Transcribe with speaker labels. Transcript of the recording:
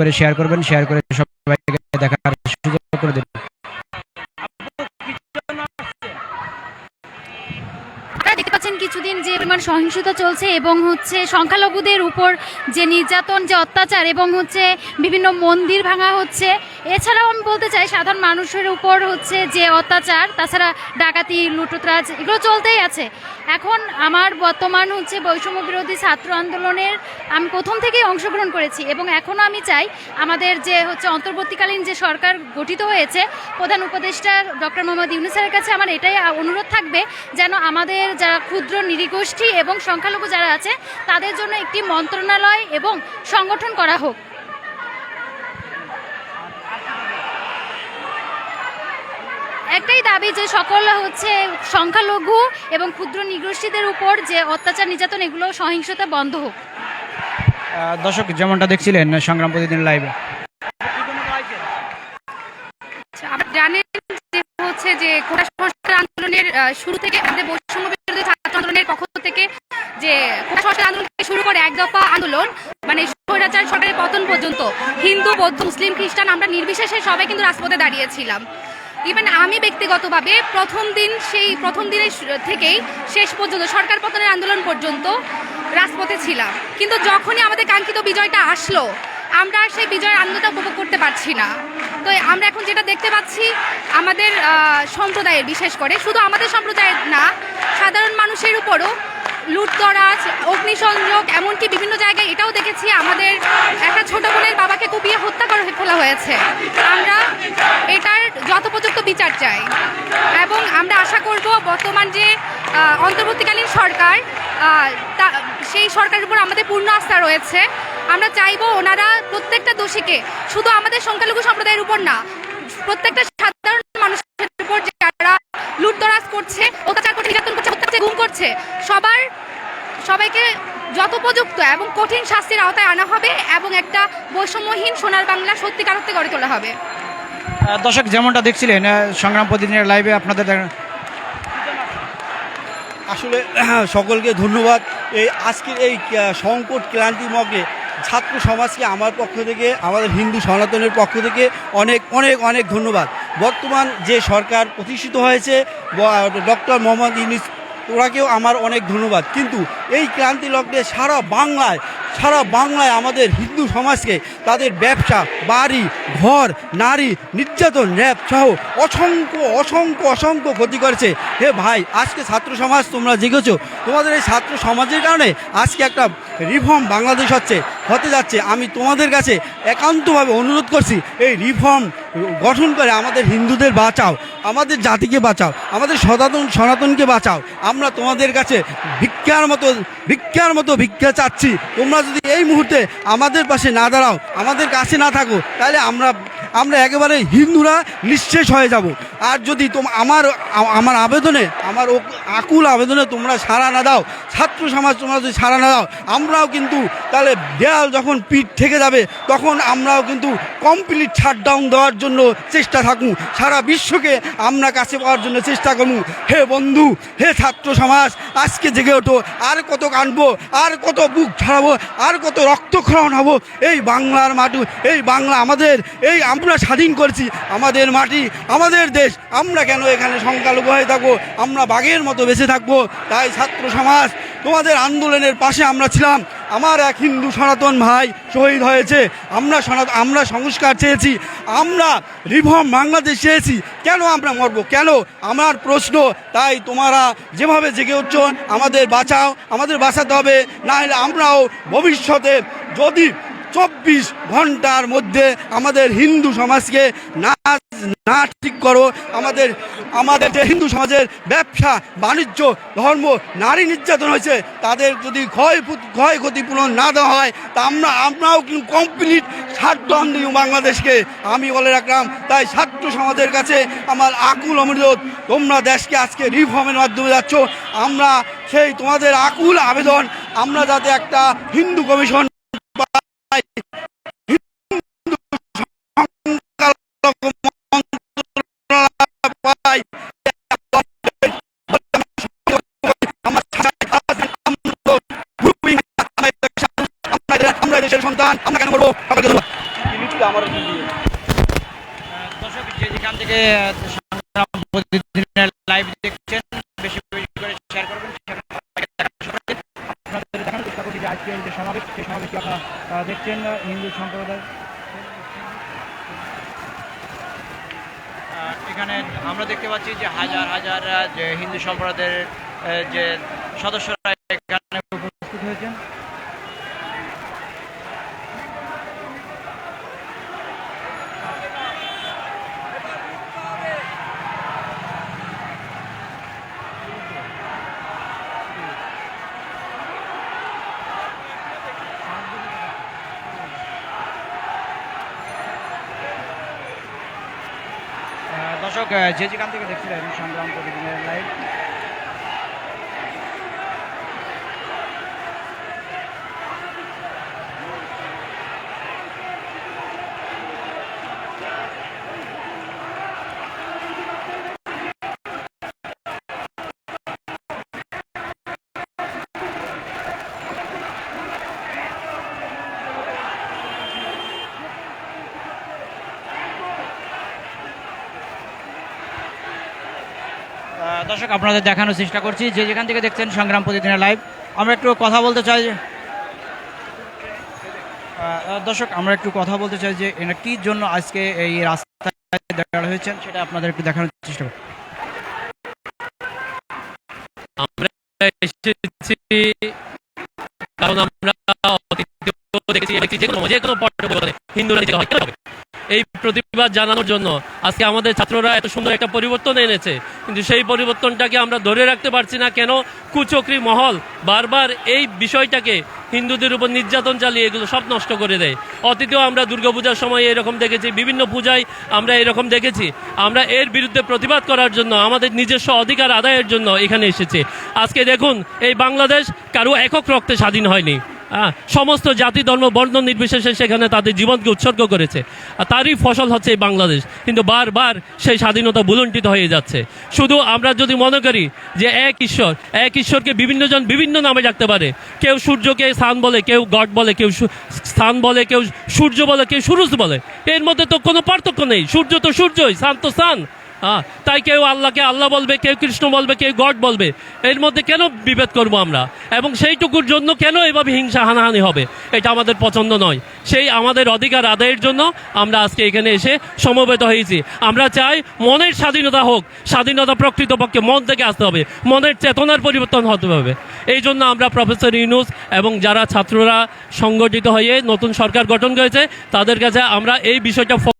Speaker 1: করে শেয়ার করবেন শেয়ার করে সবাইকে দেখার সুযোগ করে দেবেন
Speaker 2: দেখতে পাচ্ছেন কিছুদিন যে পরিমাণ সহিংসতা চলছে এবং হচ্ছে সংখ্যালঘুদের উপর যে নির্যাতন, যে অত্যাচার এবং হচ্ছে বিভিন্ন মন্দির ভাঙা হচ্ছে এছাড়াও আমি বলতে চাই, সাধারণ মানুষের উপর হচ্ছে যে অত্যাচার, তাছাড়া ডাকাতি, লুটোত্রাজ, এগুলো চলতেই আছে। এখন আমার বর্তমান হচ্ছে বৈষম্য বিরোধী ছাত্র আন্দোলনের আমি প্রথম থেকেই অংশগ্রহণ করেছি এবং এখনও আমি চাই আমাদের যে হচ্ছে অন্তর্বর্তীকালীন যে সরকার গঠিত হয়েছে, প্রধান উপদেষ্টা ডক্টর মোহাম্মদ ইউনুসের কাছে আমার এটাই অনুরোধ থাকবে, যেন আমাদের যারা ক্ষুদ্র নিরীগোষ্ঠী এবং সংখ্যালঘু যারা আছে, তাদের জন্য একটি মন্ত্রণালয় এবং সংগঠন করা হোক। একটাই দাবি যে সকল হচ্ছে সংখ্যালঘু এবং ক্ষুদ্র নিগোষ্ঠীদের উপর যে অত্যাচার নির্যাতন এগুলো সহিংসতা বন্ধ হোক।
Speaker 1: দর্শক যেমনটা দেখছিলেন সংগ্রাম প্রতিদিন লাইভে
Speaker 3: আচ্ছা, জানেন যে হচ্ছে যে কোটা সংস্কার আন্দোলনের আহ, শুরু থেকে আমাদের বৈষম্য বিরোধী ছাত্র আন্দোলনের পক্ষ থেকে যে কোটা সংস্কার আন্দোলন থেকে শুরু করে এক দফা আন্দোলন মানে স্বৈরাচার সরকারের পতন পর্যন্ত হিন্দু বৌদ্ধ মুসলিম খ্রিস্টান আমরা নির্বিশেষে সবাই কিন্তু রাজপথে দাঁড়িয়েছিলাম। ইভেন আমি ব্যক্তিগতভাবে প্রথম দিন সেই প্রথম দিনের থেকেই শেষ পর্যন্ত সরকার পতনের আন্দোলন পর্যন্ত রাজপথে ছিলাম। কিন্তু যখনই আমাদের কাঙ্ক্ষিত বিজয়টা আসলো, আমরা সেই বিজয়ের আনন্দটা উপভোগ করতে পারছি না। তো আমরা এখন যেটা দেখতে পাচ্ছি, আমাদের সম্প্রদায়ের, বিশেষ করে, শুধু আমাদের সম্প্রদায়ের না, সাধারণ মানুষের উপরও লুটতরাজ অগ্নিসংযোগ, এমনকি বিভিন্ন জায়গায় এটাও দেখেছি আমাদের একটা ছোট বোনের বাবাকে কুপিয়ে হত্যা করে ফেলা হয়েছে। বিচার চাই। এবং আমরা আশা করব বর্তমান যে অন্তর্বর্তীকালীন সরকার সেই সরকারের উপর আমাদের পূর্ণ আস্থা রয়েছে। আমরা চাইব ওনারা প্রত্যেকটা দোষীকে, শুধু আমাদের সংখ্যালঘু সম্প্রদায়ের উপর না, প্রত্যেকটা সাধারণ মানুষের উপর যারা লুটতরাজ করছে, অত্যাচার করছে, নির্যাতন করছে, হত্যা গুম করছে, সবার, সবাইকে যথোপযুক্ত এবং কঠিন শাস্তির আওতায় আনা হবে এবং একটা বৈষম্যহীন সোনার বাংলা সত্যিকার গড়ে তোলা হবে।
Speaker 1: দর্শক যেমনটা দেখছিলেন সংগ্রাম প্রতিদিনের লাইভে আপনাদের
Speaker 4: আসলে, সকলকে ধন্যবাদ। এই আজকের এই সংকট ক্লান্তি মগ্নে ছাত্র সমাজকে আমার পক্ষ থেকে, আমাদের হিন্দু সনাতনের পক্ষ থেকে অনেক অনেক অনেক ধন্যবাদ। বর্তমান যে সরকার প্রতিষ্ঠিত হয়েছে ডক্টর মোহাম্মদ ইউনিস ওরাকেও আমার অনেক ধন্যবাদ। কিন্তু এই ক্রান্তি লগ্নে সারা বাংলায় সারা বাংলায় আমাদের হিন্দু সমাজকে তাদের ব্যবসা, বাড়ি, ঘর, নারী, নির্যাতন, র্যাব সহ অসংখ্য অসংখ্য অসংখ্য ক্ষতি করেছে। হে ভাই, আজকে ছাত্র সমাজ তোমরা জেগেছো। তোমাদের এই ছাত্র সমাজের কারণে আজকে একটা রিফর্ম বাংলাদেশ হচ্ছে, হতে যাচ্ছে। আমি তোমাদের কাছে একান্তভাবে অনুরোধ করছি, এই রিফর্ম গঠন করে আমাদের হিন্দুদের বাঁচাও, আমাদের জাতিকে বাঁচাও, আমাদের সনাতন, সনাতনকে বাঁচাও। আমরা তোমাদের কাছে ভিক্ষার মতো ভিক্ষার মতো ভিক্ষা চাচ্ছি। তোমরা যদি এই মুহূর্তে আমাদের পাশে না দাঁড়াও, আমাদের কাছে না থাকো, তাহলে আমরা আমরা একেবারে হিন্দুরা নিঃশেষ হয়ে যাব। আর যদি তোম, আমার আমার আবেদনে, আমার আকুল আবেদনে তোমরা সাড়া না দাও, ছাত্র সমাজ তোমরা যদি সাড়া না দাও, আমরাও কিন্তু তাহলে দেয়াল যখন পিঠ থেকে যাবে, তখন আমরাও কিন্তু কমপ্লিট শাটডাউন দেওয়ার জন্য চেষ্টা থাকুন সারা বিশ্বকে আমরা কাছে পাওয়ার জন্য চেষ্টা করব হে বন্ধু, হে ছাত্র সমাজ, আজকে জেগে ওঠো, আর কত কানবো, আর কত বুক ছড়াবো, আর কত রক্তক্ষরণ হব, এই বাংলার মাটি, এই বাংলা আমাদের, এই আমরা স্বাধীন করেছি, আমাদের মাটি, আমাদের দেশ। আমরা কেন এখানে সংখ্যালঘু হয়ে থাকব? আমরা বাঘের মতো বেঁচে থাকব। তাই ছাত্র সমাজ, তোমাদের আন্দোলনের পাশে আমরা ছিলাম। আমার এক হিন্দু সনাতন ভাই শহীদ হয়েছে। আমরা সনাত আমরা সংস্কার চেয়েছি। আমরা রিফর্ম বাংলাদেশ চেয়েছি। কেন আমরা মরব? কেন? আমার প্রশ্ন। তাই তোমারা যেভাবে জেগে উঠছ, আমাদের বাঁচাও, আমাদের বাঁচাতে হবে। না হলে আমরাও ভবিষ্যতে যদি চব্বিশ ঘণ্টার মধ্যে আমাদের হিন্দু সমাজকে না না ঠিক করো, আমাদের আমাদের যে হিন্দু সমাজের ব্যবসা, বাণিজ্য, ধর্ম, নারী নির্যাতন হয়েছে, তাদের যদি ক্ষয় ক্ষয়ক্ষতি পূরণ না দেওয়া হয়, তা আমরা, আমরাও কিন্তু কমপ্লিট শাটডাউন দিই বাংলাদেশকে। আমি বলে রাখলাম, তাই ছাত্র সমাজের কাছে আমার আকুল অনুরোধ, তোমরা দেশকে আজকে রিফর্মের মাধ্যমে যাচ্ছ, আমরা সেই তোমাদের আকুল আবেদন, আমরা যাতে একটা হিন্দু কমিশন আমরা কেন করব আপনাকে ধন্যবাদ। আমার দিয়ে
Speaker 1: দর্শক যে যেখান থেকে আহ, সংগ্রাম প্রতিদিনের লাইভ দেখছেন বেশি বেশি করে শেয়ার করবেন আপনাদের দেখানোর চেষ্টা করছি যে আজকের যে সমাবেশ সেই সমাবেশটি আপনারা দেখছেন হিন্দু সম্প্রদায়। এখানে আমরা দেখতে পাচ্ছি যে হাজার হাজার যে হিন্দু সম্প্রদায়ের যে সদস্যরা এখানে উপস্থিত হয়েছেন আহ, দর্শক যে যেখান থেকে দেখছিলেন সংগ্রাম প্রতিদিনের লাইভ দর্শক, আপনাদের দেখানোর চেষ্টা করছি যে যেখান থেকে দেখছেন সংগ্রাম প্রতিদিনের লাইভ আমরা একটু কথা বলতে চাই যে- দর্শক, আমরা একটু কথা বলতে চাই যে এরা কি জন্য আজকে এই রাস্তায় দাঁড় হয়েছেন, সেটা আপনাদের একটু দেখানোর চেষ্টা করছি
Speaker 5: আমরা এসেছি কারণ আমরা অতীতেও দেখেছি যে কোনো যে কোনো পর্যটনে হিন্দুরা নিজেকে হয়? এই প্রতিবাদ জানানোর জন্য। আজকে আমাদের ছাত্ররা এত সুন্দর একটা পরিবর্তন এনেছে। কিন্তু সেই পরিবর্তনটাকে আমরা ধরে রাখতে পারছি না কেন? কুচক্রি মহল বারবার এই বিষয়টাকে হিন্দুদের উপর নির্যাতন চালিয়ে এগুলো সব নষ্ট করে দেয়। অতীতেও আমরা দুর্গাপূজার সময় এরকম দেখেছি বিভিন্ন পূজায় আমরা এরকম দেখেছি। আমরা এর বিরুদ্ধে প্রতিবাদ করার জন্য আমাদের নিজস্ব অধিকার আদায়ের জন্য এখানে এসেছে। আজকে দেখুন এই বাংলাদেশ কারও একক রক্তে স্বাধীন হয়নি। হ্যাঁ, সমস্ত জাতি, ধর্ম, বর্ণ নির্বিশেষে সেখানে তাদের জীবনকে উৎসর্গ করেছে। আর তারই ফসল হচ্ছে এই বাংলাদেশ। কিন্তু বারবার সেই স্বাধীনতা বুলন্টিত হয়ে যাচ্ছে। শুধু আমরা যদি মনে করি যে এক ঈশ্বর, এক ঈশ্বরকে বিভিন্ন জন বিভিন্ন নামে ডাকতে পারে। কেউ সূর্যকে স্থান বলে, কেউ গড বলে, কেউ স্থান বলে, কেউ সূর্য বলে, কেউ সুরুজ বলে। এর মধ্যে তো কোনো পার্থক্য নেই। সূর্য তো সূর্যই, স্থান তো স্থান। তাই কেউ আল্লাহকে আল্লাহ বলবে, কেউ কৃষ্ণ বলবে, কেউ গড বলবে, এর মধ্যে কেন বিভেদ করব আমরা? এবং সেইটুকুর জন্য কেন এভাবে হিংসা হানাহানি হবে? এটা আমাদের পছন্দ নয়। সেই আমাদের অধিকার আদায়ের জন্য আমরা আজকে এখানে এসে সমবেত হয়েছি। আমরা চাই মনের স্বাধীনতা হোক, স্বাধীনতা প্রকৃতপক্ষে মন থেকে আসতে হবে, মনের চেতনার পরিবর্তন হতে হবে। এই জন্য আমরা প্রফেসর ইউনুস এবং যারা ছাত্ররা সংগঠিত হয়ে নতুন সরকার গঠন করেছে, তাদের কাছে আমরা এই বিষয়টা